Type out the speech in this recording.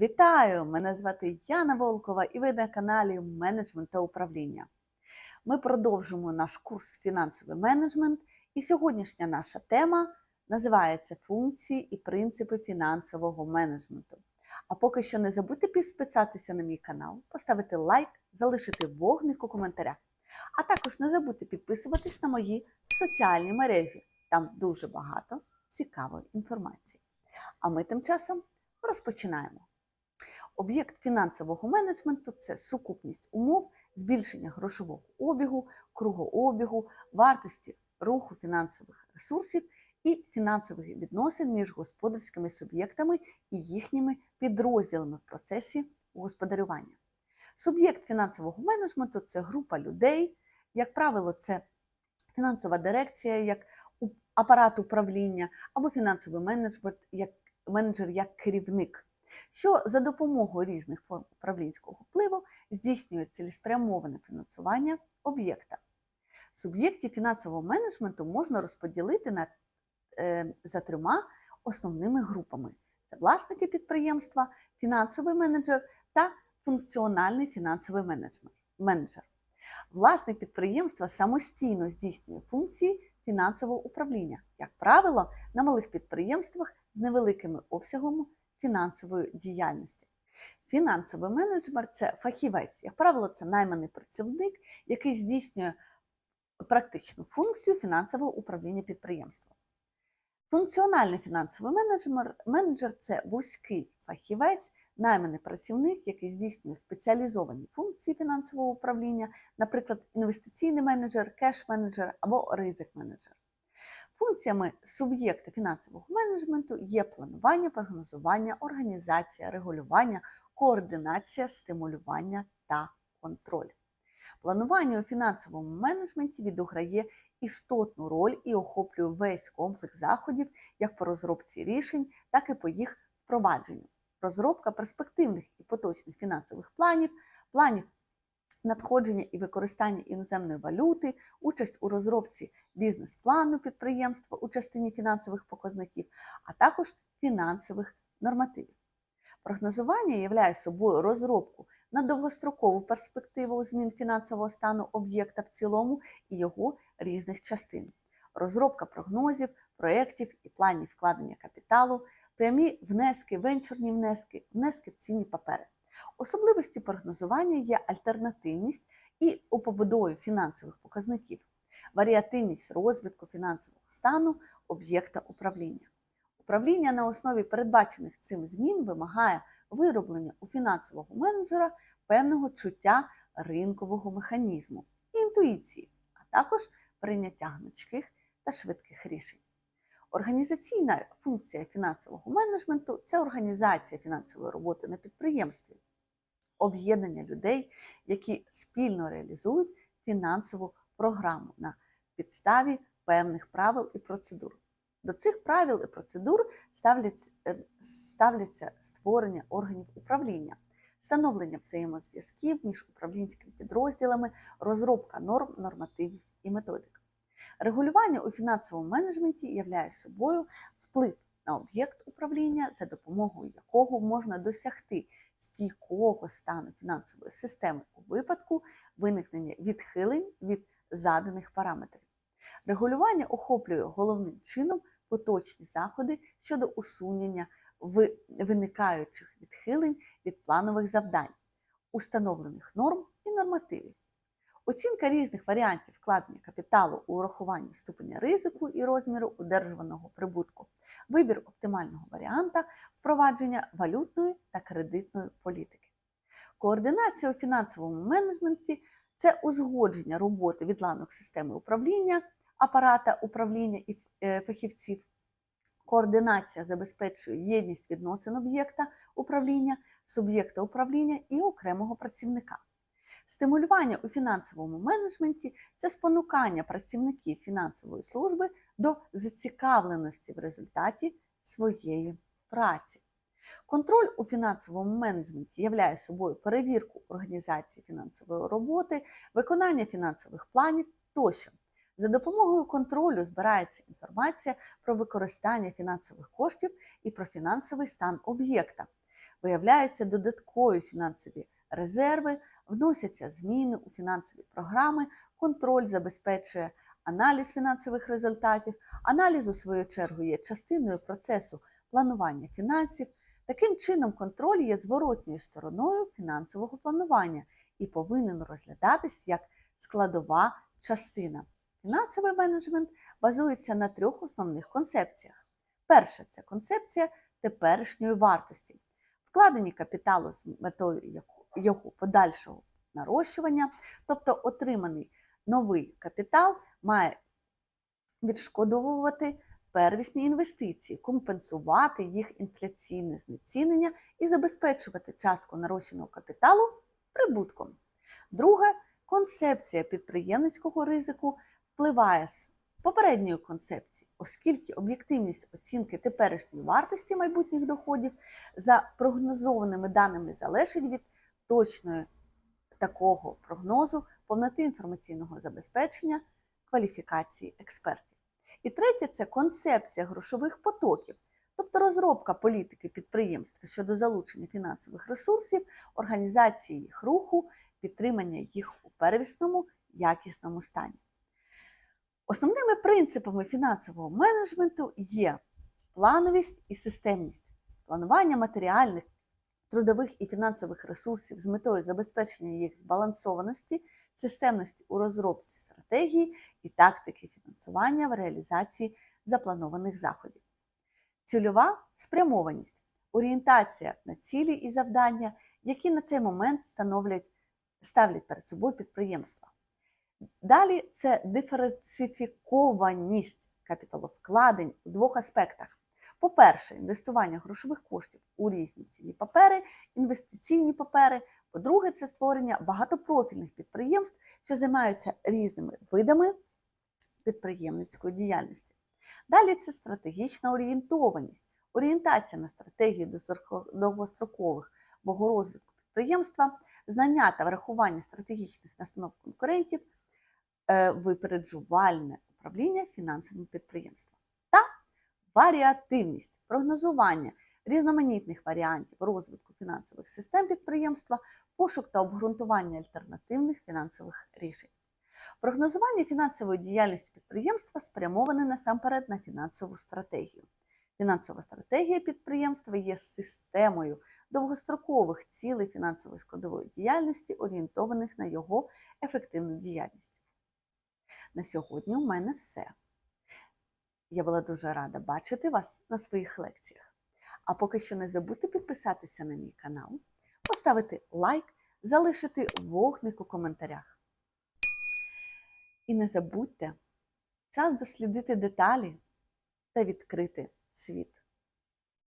Вітаю! Мене звати Яна Волкова і ви на каналі Менеджмент та управління. Ми продовжуємо наш курс фінансовий менеджмент, і сьогоднішня наша тема називається Функції і принципи фінансового менеджменту. А поки що не забудьте підписатися на мій канал, поставити лайк, залишити вогник у коментарях. А також не забудьте підписуватись на мої соціальні мережі. Там дуже багато цікавої інформації. А ми тим часом розпочинаємо. Об'єкт фінансового менеджменту це сукупність умов збільшення грошового обігу, кругообігу, вартості руху фінансових ресурсів і фінансових відносин між господарськими суб'єктами і їхніми підрозділами в процесі господарювання. Суб'єкт фінансового менеджменту це група людей, як правило, це фінансова дирекція, як апарат управління або фінансовий менеджмент як менеджер як керівник, що за допомогою різних форм управлінського впливу здійснює цілеспрямоване фінансування об'єкта. Суб'єктів фінансового менеджменту можна розподілити на, е, за трьома основними групами: це власники підприємства, фінансовий менеджер та функціональний фінансовий менеджер. Власник підприємства самостійно здійснює функції фінансового управління, як правило, на малих підприємствах з невеликими обсягами фінансової діяльності. Фінансовий менеджер це фахівець, як правило, це найманий працівник, який здійснює практичну функцію фінансового управління підприємством. Функціональний фінансовий менеджер, менеджер це вузький фахівець, найманий працівник, який здійснює спеціалізовані функції фінансового управління, наприклад, інвестиційний менеджер, кеш-менеджер або ризик-менеджер. Функціями суб'єкта фінансового менеджменту є планування, прогнозування, організація, регулювання, координація, стимулювання та контроль. Планування у фінансовому менеджменті відіграє істотну роль і охоплює весь комплекс заходів як по розробці рішень, так і по їх впровадженню. Розробка перспективних і поточних фінансових планів, планів надходження і використання іноземної валюти, участь у розробці бізнес-плану підприємства у частині фінансових показників, а також фінансових нормативів. Прогнозування являє собою розробку на довгострокову перспективу змін фінансового стану об'єкта в цілому і його різних частин, розробка прогнозів, проєктів і планів вкладення капіталу, прямі внески, венчурні внески, внески в цінні папери. Особливості прогнозування є альтернативність і у побудові фінансових показників, варіативність розвитку фінансового стану об'єкта управління. Управління на основі передбачених цим змін вимагає вироблення у фінансового менеджера певного чуття ринкового механізму і інтуїції, а також прийняття гнучких та швидких рішень. Організаційна функція фінансового менеджменту це організація фінансової роботи на підприємстві, об'єднання людей, які спільно реалізують фінансову програму на підставі певних правил і процедур. До цих правил і процедур ставляться, е, ставляться створення органів управління, встановлення взаємозв'язків між управлінськими підрозділами, розробка норм, нормативів і методик. Регулювання у фінансовому менеджменті являє собою вплив на об'єкт управління, за допомогою якого можна досягти стійкого стану фінансової системи у випадку виникнення відхилень від заданих параметрів. Регулювання охоплює головним чином поточні заходи щодо усунення виникаючих відхилень від планових завдань, установлених норм і нормативів. Оцінка різних варіантів вкладення капіталу у урахуванні ступеня ризику і розміру одержуваного прибутку, вибір оптимального варіанта впровадження валютної та кредитної політики. Координація у фінансовому менеджменті це узгодження роботи відланок системи управління, апарата управління і е, фахівців. Координація забезпечує єдність відносин об'єкта управління, суб'єкта управління і окремого працівника. Стимулювання у фінансовому менеджменті це спонукання працівників фінансової служби до зацікавленості в результаті своєї праці. Контроль у фінансовому менеджменті являє собою перевірку організації фінансової роботи, виконання фінансових планів тощо. За допомогою контролю збирається інформація про використання фінансових коштів і про фінансовий стан об'єкта. виявляються додаткові фінансові резерви, вносяться зміни у фінансові програми, контроль забезпечує аналіз фінансових результатів. Аналіз, у свою чергу, є частиною процесу планування фінансів. Таким чином, контроль є зворотньою стороною фінансового планування і повинен розглядатись як складова частина. Фінансовий менеджмент базується на трьох основних концепціях. Перша це концепція теперішньої вартості, вкладені капіталу з метою його подальшого нарощування, тобто отриманий новий капітал має відшкодовувати первісні інвестиції, компенсувати їх інфляційне знецінення і забезпечувати частку нарощеного капіталу прибутком. Друге, концепція підприємницького ризику впливає з попередньої концепції, оскільки об'єктивність оцінки теперішньої вартості майбутніх доходів за прогнозованими даними залежить від точної такого прогнозу, повноти інформаційного забезпечення, кваліфікації експертів. І третє це концепція грошових потоків, тобто розробка політики підприємства щодо залучення фінансових ресурсів, організації їх руху, підтримання їх у первісному якісному стані. Основними принципами фінансового менеджменту є плановість і системність, планування матеріальних, трудових і фінансових ресурсів з метою забезпечення їх збалансованості, системності у розробці стратегії і тактики фінансування в реалізації запланованих заходів. Цільова спрямованість, орієнтація на цілі і завдання, які на цей момент становлять, ставлять перед собою підприємства. Далі це диференцифікованість капіталовкладень у двох аспектах. По-перше, інвестування грошових коштів у різні цінні папери, інвестиційні папери. По-друге, це створення багатопрофільних підприємств, що займаються різними видами підприємницької діяльності. Далі це стратегічна орієнтованість, орієнтація на стратегію довгострокових розвитку підприємства, знання та врахування стратегічних настанов конкурентів, е, випереджувальне управління фінансовим підприємством та варіативність, прогнозування різноманітних варіантів розвитку фінансових систем підприємства, пошук та обґрунтування альтернативних фінансових рішень. Прогнозування фінансової діяльності підприємства спрямоване насамперед на фінансову стратегію. Фінансова стратегія підприємства є системою довгострокових цілей фінансової складової діяльності, орієнтованих на його ефективну діяльність. На сьогодні у мене все. Я була дуже рада бачити вас на своїх лекціях. А поки що не забудьте підписатися на мій канал, поставити лайк, залишити вогник у коментарях. І не забудьте час дослідити деталі та відкрити світ.